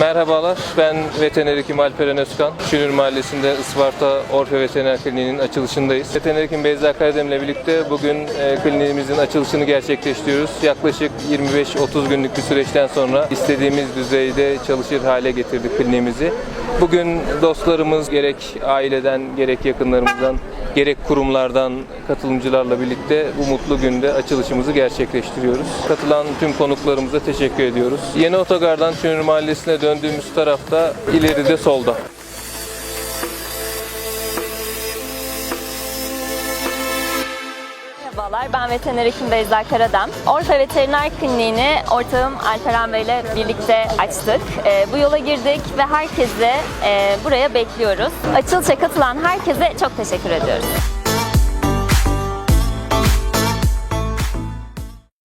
Merhabalar, ben veteriner hekim Alperen Özkan. Şünür Mahallesi'nde Isparta Orfe Veteriner Kliniği'nin açılışındayız. Veteriner hekim Beyza Karadem'le birlikte bugün e, kliniğimizin açılışını gerçekleştiriyoruz. Yaklaşık 25-30 günlük bir süreçten sonra istediğimiz düzeyde çalışır hale getirdik kliniğimizi. Bugün dostlarımız gerek aileden, gerek yakınlarımızdan, gerek kurumlardan katılımcılarla birlikte bu mutlu günde açılışımızı gerçekleştiriyoruz. Katılan tüm konuklarımıza teşekkür ediyoruz. Yeni Otogar'dan Şünür Mahallesi'ne döndüğümüz tarafta ileride solda. Merhabalar, ben veteriner hekim Beyza Karadem. Orta Veteriner Kliniğini ortağım Alperen Bey ile birlikte açtık. Ee, bu yola girdik ve herkese e, buraya bekliyoruz. Açılışa katılan herkese çok teşekkür ediyoruz.